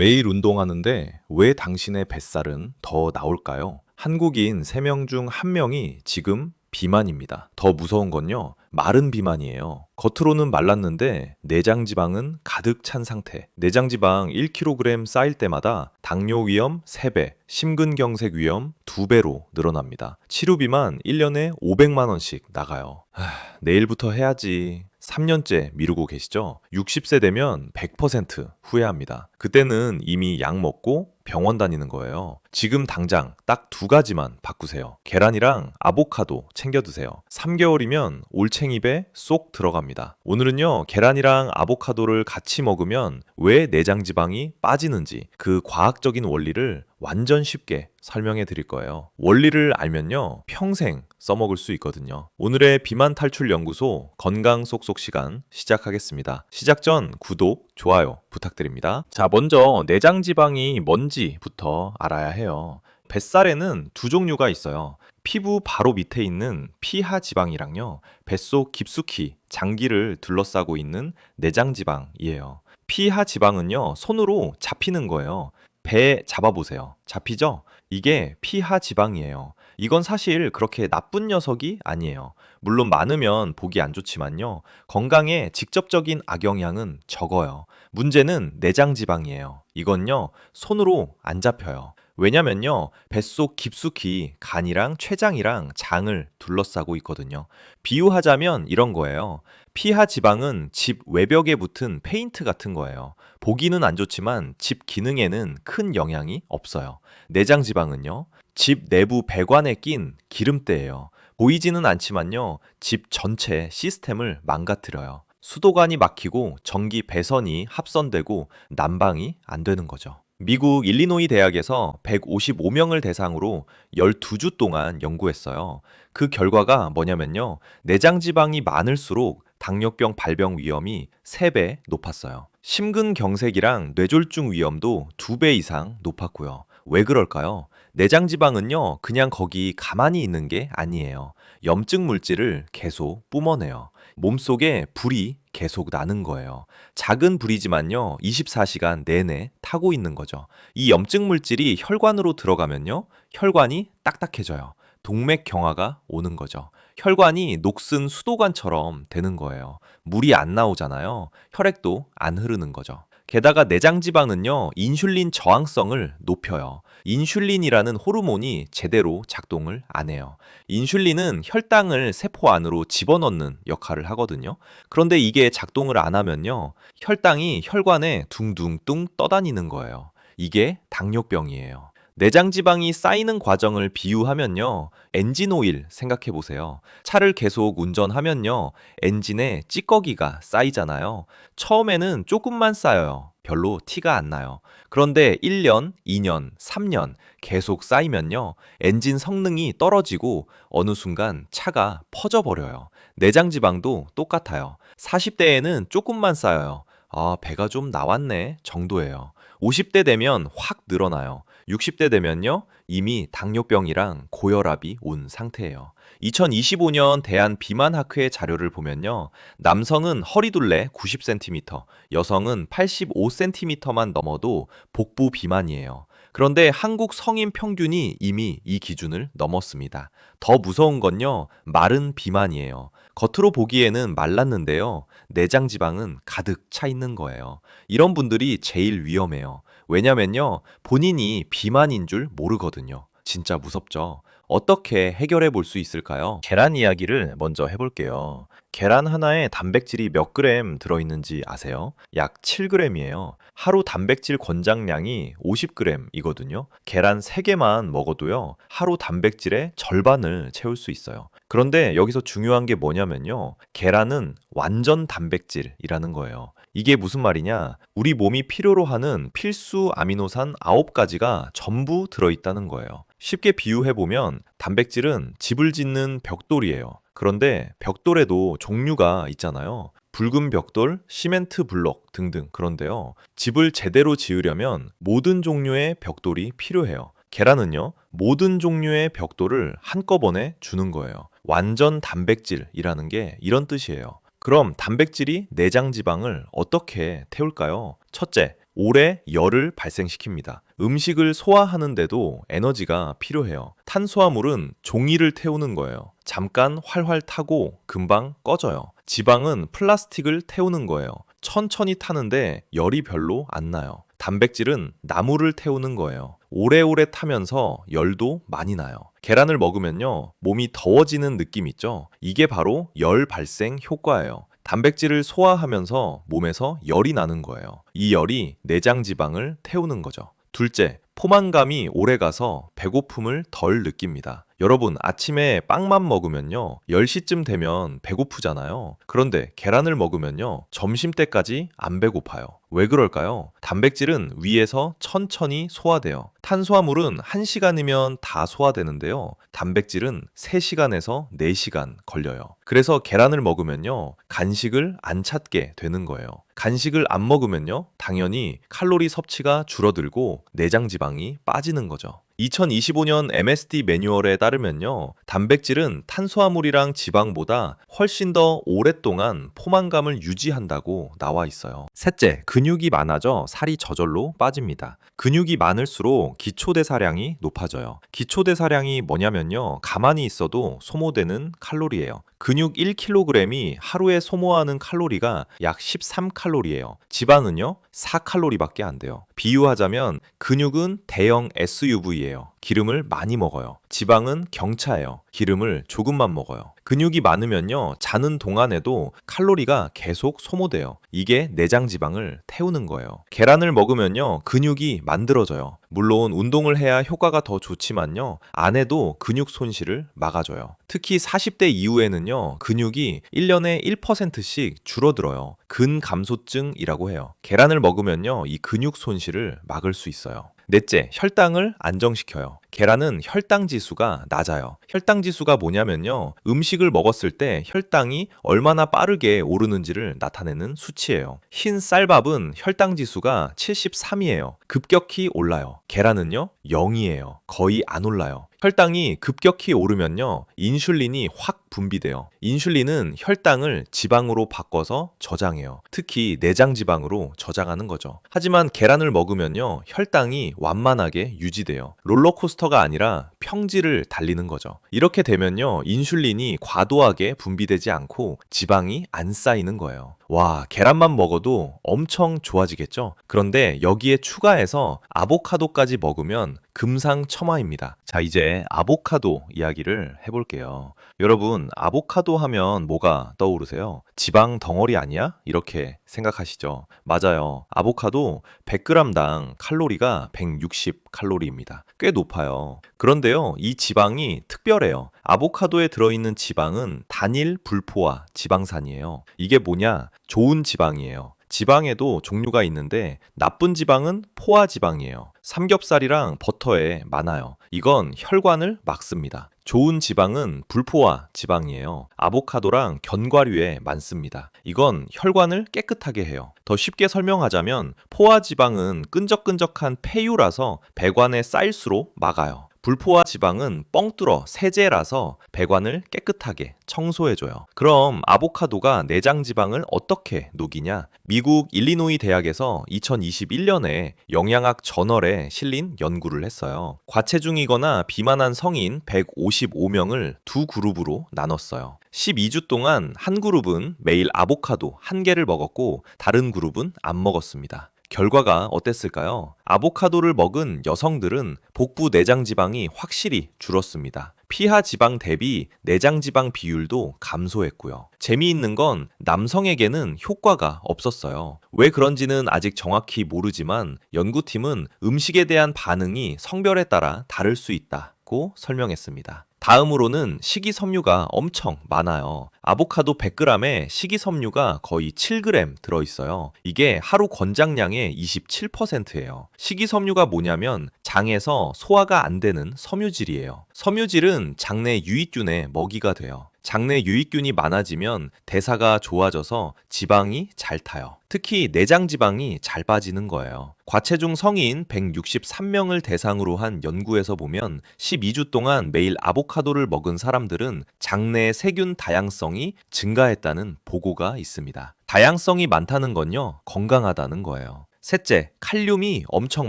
매일 운동하는데 왜 당신의 뱃살은 더 나올까요? 한국인 3명 중 1명이 지금 비만입니다. 더 무서운 건요. 마른 비만이에요. 겉으로는 말랐는데 내장 지방은 가득 찬 상태. 내장 지방 1kg 쌓일 때마다 당뇨 위험 3배, 심근경색 위험 2배로 늘어납니다. 치료 비만 1년에 500만 원씩 나가요. 하, 내일부터 해야지. 3년째 미루고 계시죠? 60세 되면 100% 후회합니다. 그때는 이미 약 먹고 병원 다니는 거예요. 지금 당장 딱 두 가지만 바꾸세요. 계란이랑 아보카도 챙겨 드세요. 3개월이면 올챙입에 쏙 들어갑니다. 오늘은요, 계란이랑 아보카도를 같이 먹으면 왜 내장 지방이 빠지는지 그 과학적인 원리를 완전 쉽게 설명해 드릴 거예요. 원리를 알면요, 평생 써먹을 수 있거든요. 오늘의 비만 탈출 연구소 건강 속속 시간 시작하겠습니다. 시작 전 구독, 좋아요 부탁드립니다. 자, 먼저 내장 지방이 뭔지부터 알아야 해요. 뱃살에는 두 종류가 있어요. 피부 바로 밑에 있는 피하 지방이랑요. 뱃속 깊숙이 장기를 둘러싸고 있는 내장 지방이에요. 피하 지방은요. 손으로 잡히는 거예요. 배 잡아보세요. 잡히죠? 이게 피하 지방이에요. 이건 사실 그렇게 나쁜 녀석이 아니에요. 물론 많으면 보기 안 좋지만요. 건강에 직접적인 악영향은 적어요. 문제는 내장 지방이에요. 이건요, 손으로 안 잡혀요. 왜냐면요, 뱃속 깊숙이 간이랑 췌장이랑 장을 둘러싸고 있거든요. 비유하자면 이런 거예요. 피하 지방은 집 외벽에 붙은 페인트 같은 거예요. 보기는 안 좋지만 집 기능에는 큰 영향이 없어요. 내장 지방은요, 집 내부 배관에 낀 기름때예요. 보이지는 않지만요, 집 전체 시스템을 망가뜨려요. 수도관이 막히고 전기 배선이 합선되고 난방이 안 되는 거죠. 미국 일리노이 대학에서 155명을 대상으로 12주 동안 연구했어요. 그 결과가 뭐냐면요. 내장 지방이 많을수록 당뇨병 발병 위험이 3배 높았어요. 심근경색이랑 뇌졸중 위험도 2배 이상 높았고요. 왜 그럴까요? 내장 지방은요, 그냥 거기 가만히 있는 게 아니에요. 염증 물질을 계속 뿜어내요. 몸속에 불이 계속 나는 거예요. 작은 불이지만요, 24시간 내내 타고 있는 거죠. 이 염증 물질이 혈관으로 들어가면요, 혈관이 딱딱해져요. 동맥 경화가 오는 거죠. 혈관이 녹슨 수도관처럼 되는 거예요. 물이 안 나오잖아요. 혈액도 안 흐르는 거죠. 게다가 내장 지방은요, 인슐린 저항성을 높여요. 인슐린이라는 호르몬이 제대로 작동을 안 해요. 인슐린은 혈당을 세포 안으로 집어넣는 역할을 하거든요. 그런데 이게 작동을 안 하면요, 혈당이 혈관에 둥둥뚱 떠다니는 거예요. 이게 당뇨병이에요. 내장 지방이 쌓이는 과정을 비유하면요. 엔진 오일 생각해 보세요. 차를 계속 운전하면요. 엔진에 찌꺼기가 쌓이잖아요. 처음에는 조금만 쌓여요. 별로 티가 안 나요. 그런데 1년, 2년, 3년 계속 쌓이면요. 엔진 성능이 떨어지고 어느 순간 차가 퍼져버려요. 내장 지방도 똑같아요. 40대에는 조금만 쌓여요. 아, 배가 좀 나왔네 정도예요. 50대 되면 확 늘어나요. 60대 되면요, 이미 당뇨병이랑 고혈압이 온 상태예요. 2025년 대한 비만학회 자료를 보면요, 남성은 허리둘레 90cm, 여성은 85cm만 넘어도 복부 비만이에요. 그런데 한국 성인 평균이 이미 이 기준을 넘었습니다. 더 무서운 건요, 마른 비만이에요. 겉으로 보기에는 말랐는데요, 내장 지방은 가득 차 있는 거예요. 이런 분들이 제일 위험해요. 왜냐면요, 본인이 비만인 줄 모르거든요. 진짜 무섭죠. 어떻게 해결해 볼 수 있을까요? 계란 이야기를 먼저 해볼게요. 계란 하나에 단백질이 몇 그램 들어있는지 아세요? 약 7g이에요. 하루 단백질 권장량이 50g이거든요. 계란 3개만 먹어도요, 하루 단백질의 절반을 채울 수 있어요. 그런데 여기서 중요한 게 뭐냐면요. 계란은 완전 단백질이라는 거예요. 이게 무슨 말이냐? 우리 몸이 필요로 하는 필수 아미노산 9가지가 전부 들어있다는 거예요. 쉽게 비유해보면 단백질은 집을 짓는 벽돌이에요. 그런데 벽돌에도 종류가 있잖아요. 붉은 벽돌, 시멘트 블록 등등. 그런데요. 집을 제대로 지으려면 모든 종류의 벽돌이 필요해요. 계란은요, 모든 종류의 벽돌을 한꺼번에 주는 거예요. 완전 단백질이라는 게 이런 뜻이에요. 그럼 단백질이 내장 지방을 어떻게 태울까요? 첫째, 오래 열을 발생시킵니다. 음식을 소화하는데도 에너지가 필요해요. 탄수화물은 종이를 태우는 거예요. 잠깐 활활 타고 금방 꺼져요. 지방은 플라스틱을 태우는 거예요. 천천히 타는데 열이 별로 안 나요. 단백질은 나무를 태우는 거예요. 오래오래 타면서 열도 많이 나요. 계란을 먹으면요, 몸이 더워지는 느낌 있죠? 이게 바로 열 발생 효과예요. 단백질을 소화하면서 몸에서 열이 나는 거예요. 이 열이 내장 지방을 태우는 거죠. 둘째, 포만감이 오래 가서 배고픔을 덜 느낍니다. 여러분, 아침에 빵만 먹으면요, 10시쯤 되면 배고프잖아요. 그런데 계란을 먹으면요, 점심 때까지 안 배고파요. 왜 그럴까요? 단백질은 위에서 천천히 소화돼요. 탄수화물은 1시간이면 다 소화되는데요. 단백질은 3시간에서 4시간 걸려요. 그래서 계란을 먹으면요, 간식을 안 찾게 되는 거예요. 간식을 안 먹으면요, 당연히 칼로리 섭취가 줄어들고 내장 지방이 빠지는 거죠. 2025년 MSD 매뉴얼에 따르면요, 단백질은 탄수화물이랑 지방보다 훨씬 더 오랫동안 포만감을 유지한다고 나와 있어요. 셋째, 근육이 많아져 살이 저절로 빠집니다. 근육이 많을수록 기초대사량이 높아져요. 기초대사량이 뭐냐면요, 가만히 있어도 소모되는 칼로리예요. 근육 1kg이 하루에 소모하는 칼로리가 약 13칼로리예요. 지방은요, 4칼로리밖에 안 돼요. 비유하자면 근육은 대형 SUV예요. 기름을 많이 먹어요. 지방은 경차예요. 기름을 조금만 먹어요. 근육이 많으면요, 자는 동안에도 칼로리가 계속 소모돼요. 이게 내장 지방을 태우는 거예요. 계란을 먹으면요, 근육이 만들어져요. 물론 운동을 해야 효과가 더 좋지만요, 안 해도 근육 손실을 막아줘요. 특히 40대 이후에는요, 근육이 1년에 1%씩 줄어들어요. 근감소증이라고 해요. 계란을 먹으면요, 이 근육 손실을 막을 수 있어요. 넷째, 혈당을 안정시켜요. 계란은 혈당 지수가 낮아요. 혈당 지수가 뭐냐면요. 음식을 먹었을 때 혈당이 얼마나 빠르게 오르는지를 나타내는 수치예요. 흰 쌀밥은 혈당 지수가 73이에요. 급격히 올라요. 계란은요, 0이에요. 거의 안 올라요. 혈당이 급격히 오르면요, 인슐린이 확 분비돼요. 인슐린은 혈당을 지방으로 바꿔서 저장해요. 특히 내장 지방으로 저장하는 거죠. 하지만 계란을 먹으면요, 혈당이 완만하게 유지돼요. 롤러코스터 가 아니라 평지를 달리는 거죠. 이렇게 되면요, 인슐린이 과도하게 분비되지 않고 지방이 안 쌓이는 거예요. 와, 계란만 먹어도 엄청 좋아지겠죠? 그런데 여기에 추가해서 아보카도까지 먹으면 금상첨화입니다. 자, 이제 아보카도 이야기를 해볼게요. 여러분, 아보카도 하면 뭐가 떠오르세요? 지방 덩어리 아니야? 이렇게 생각하시죠? 맞아요. 아보카도 100g당 칼로리가 160칼로리입니다. 꽤 높아요. 그런데요, 이 지방이 특별해요. 아보카도에 들어있는 지방은 단일 불포화 지방산이에요. 이게 뭐냐? 좋은 지방이에요. 지방에도 종류가 있는데 나쁜 지방은 포화 지방이에요. 삼겹살이랑 버터에 많아요. 이건 혈관을 막습니다. 좋은 지방은 불포화 지방이에요. 아보카도랑 견과류에 많습니다. 이건 혈관을 깨끗하게 해요. 더 쉽게 설명하자면 포화 지방은 끈적끈적한 폐유라서 배관에 쌓일수록 막아요. 불포화 지방은 뻥 뚫어 세제라서 배관을 깨끗하게 청소해줘요. 그럼 아보카도가 내장 지방을 어떻게 녹이냐? 미국 일리노이 대학에서 2021년에 영양학 저널에 실린 연구를 했어요. 과체중이거나 비만한 성인 155명을 두 그룹으로 나눴어요. 12주 동안 한 그룹은 매일 아보카도 한 개를 먹었고 다른 그룹은 안 먹었습니다. 결과가 어땠을까요? 아보카도를 먹은 여성들은 복부 내장 지방이 확실히 줄었습니다. 피하 지방 대비 내장 지방 비율도 감소했고요. 재미있는 건 남성에게는 효과가 없었어요. 왜 그런지는 아직 정확히 모르지만 연구팀은 음식에 대한 반응이 성별에 따라 다를 수 있다고 설명했습니다. 다음으로는 식이섬유가 엄청 많아요. 아보카도 100g에 식이섬유가 거의 7g 들어있어요. 이게 하루 권장량의 27%예요. 식이섬유가 뭐냐면 장에서 소화가 안 되는 섬유질이에요. 섬유질은 장내 유익균의 먹이가 돼요. 장내 유익균이 많아지면 대사가 좋아져서 지방이 잘 타요. 특히 내장 지방이 잘 빠지는 거예요. 과체중 성인 163명을 대상으로 한 연구에서 보면 12주 동안 매일 아보카도를 먹은 사람들은 장내 세균 다양성이 증가했다는 보고가 있습니다. 다양성이 많다는 건요, 건강하다는 거예요. 셋째, 칼륨이 엄청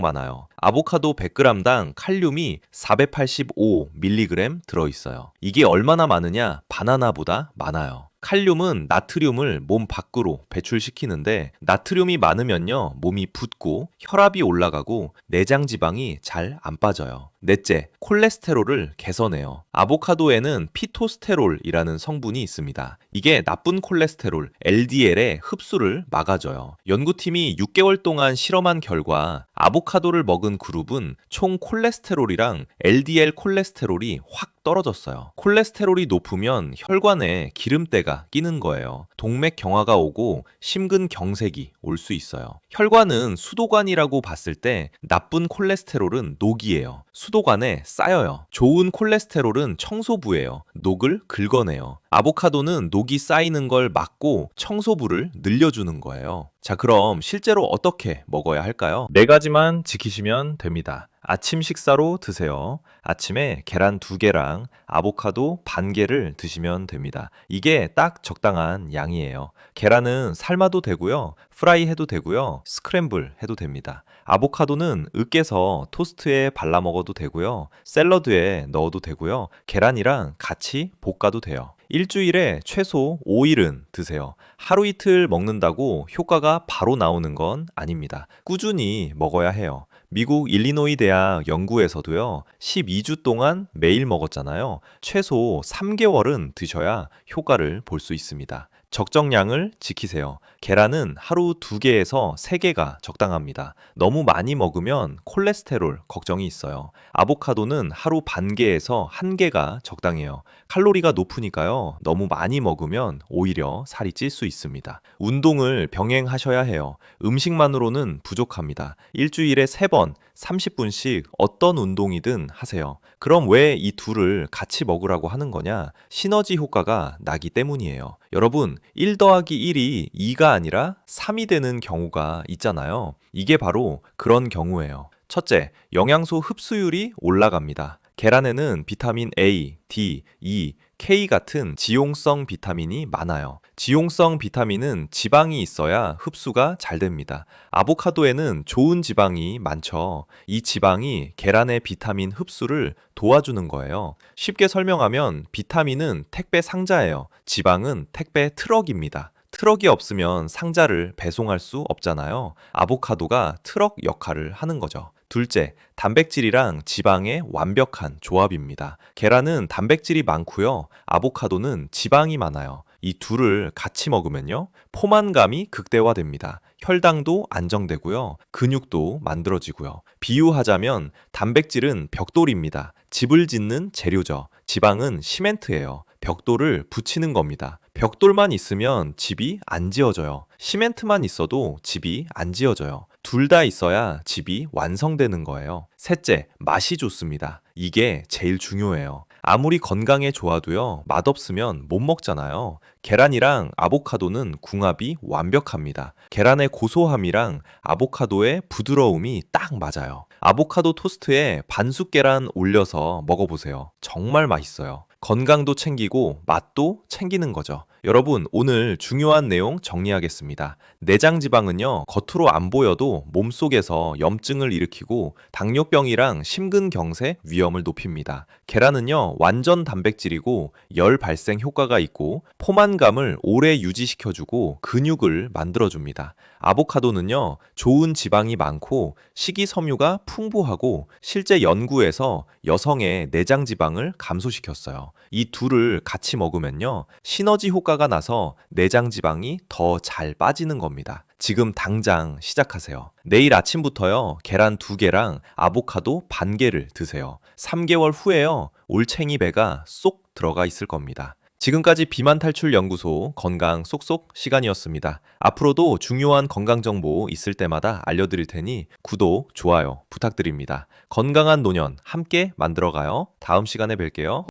많아요. 아보카도 100g당 칼륨이 485mg 들어있어요. 이게 얼마나 많으냐? 바나나보다 많아요. 칼륨은 나트륨을 몸 밖으로 배출시키는데 나트륨이 많으면요 몸이 붓고 혈압이 올라가고 내장 지방이 잘 안 빠져요. 넷째, 콜레스테롤을 개선해요. 아보카도에는 피토스테롤이라는 성분이 있습니다. 이게 나쁜 콜레스테롤 LDL의 흡수를 막아줘요. 연구팀이 6개월 동안 실험한 결과 아보카도를 먹은 그룹은 총 콜레스테롤이랑 LDL 콜레스테롤이 확 떨어졌어요. 콜레스테롤이 높으면 혈관에 기름때가 끼는 거예요. 동맥 경화가 오고 심근경색이 올 수 있어요. 혈관은 수도관이라고 봤을 때 나쁜 콜레스테롤은 녹이에요. 수도관에 쌓여요. 좋은 콜레스테롤은 청소부예요. 녹을 긁어내요. 아보카도는 녹이 쌓이는 걸 막고 청소부를 늘려주는 거예요. 자, 그럼 실제로 어떻게 먹어야 할까요? 네 가지만 지키시면 됩니다. 아침 식사로 드세요. 아침에 계란 두 개랑 아보카도 반 개를 드시면 됩니다. 이게 딱 적당한 양이에요. 계란은 삶아도 되고요. 프라이 해도 되고요. 스크램블 해도 됩니다. 아보카도는 으깨서 토스트에 발라 먹어도 되고요. 샐러드에 넣어도 되고요. 계란이랑 같이 볶아도 돼요. 일주일에 최소 5일은 드세요. 하루 이틀 먹는다고 효과가 바로 나오는 건 아닙니다. 꾸준히 먹어야 해요. 미국 일리노이 대학 연구에서도요, 12주 동안 매일 먹었잖아요. 최소 3개월은 드셔야 효과를 볼 수 있습니다. 적정량을 지키세요. 계란은 하루 2개에서 3개가 적당합니다. 너무 많이 먹으면 콜레스테롤 걱정이 있어요. 아보카도는 하루 반 개에서 1개가 적당해요. 칼로리가 높으니까요. 너무 많이 먹으면 오히려 살이 찔 수 있습니다. 운동을 병행하셔야 해요. 음식만으로는 부족합니다. 일주일에 3번, 30분씩 어떤 운동이든 하세요. 그럼 왜 이 둘을 같이 먹으라고 하는 거냐? 시너지 효과가 나기 때문이에요. 여러분, 1 더하기 1이 2가 아니라 3이 되는 경우가 있잖아요. 이게 바로 그런 경우예요. 첫째, 영양소 흡수율이 올라갑니다. 계란에는 비타민 A, D, E, K 같은 지용성 비타민이 많아요. 지용성 비타민은 지방이 있어야 흡수가 잘 됩니다. 아보카도에는 좋은 지방이 많죠. 이 지방이 계란의 비타민 흡수를 도와주는 거예요. 쉽게 설명하면 비타민은 택배 상자예요. 지방은 택배 트럭입니다. 트럭이 없으면 상자를 배송할 수 없잖아요. 아보카도가 트럭 역할을 하는 거죠. 둘째, 단백질이랑 지방의 완벽한 조합입니다. 계란은 단백질이 많고요. 아보카도는 지방이 많아요. 이 둘을 같이 먹으면요. 포만감이 극대화됩니다. 혈당도 안정되고요. 근육도 만들어지고요. 비유하자면 단백질은 벽돌입니다. 집을 짓는 재료죠. 지방은 시멘트예요. 벽돌을 붙이는 겁니다. 벽돌만 있으면 집이 안 지어져요. 시멘트만 있어도 집이 안 지어져요. 둘 다 있어야 집이 완성되는 거예요. 셋째, 맛이 좋습니다. 이게 제일 중요해요. 아무리 건강에 좋아도요, 맛없으면 못 먹잖아요. 계란이랑 아보카도는 궁합이 완벽합니다. 계란의 고소함이랑 아보카도의 부드러움이 딱 맞아요. 아보카도 토스트에 반숙 계란 올려서 먹어보세요. 정말 맛있어요. 건강도 챙기고 맛도 챙기는 거죠. 여러분, 오늘 중요한 내용 정리하겠습니다. 내장 지방은요, 겉으로 안 보여도 몸속에서 염증을 일으키고 당뇨병이랑 심근경색 위험을 높입니다. 계란은요, 완전 단백질이고 열 발생 효과가 있고 포만감을 오래 유지시켜주고 근육을 만들어줍니다. 아보카도는요, 좋은 지방이 많고 식이섬유가 풍부하고 실제 연구에서 여성의 내장 지방을 감소시켰어요. 이 둘을 같이 먹으면요, 시너지 효과가 나서 내장 지방이 더 잘 빠지는 겁니다. 지금 당장 시작하세요. 내일 아침부터요, 계란 두 개랑 아보카도 반 개를 드세요. 3개월 후에요, 올챙이 배가 쏙 들어가 있을 겁니다. 지금까지 비만 탈출 연구소 건강 쏙쏙 시간이었습니다. 앞으로도 중요한 건강 정보 있을 때마다 알려드릴 테니 구독, 좋아요 부탁드립니다. 건강한 노년 함께 만들어가요. 다음 시간에 뵐게요.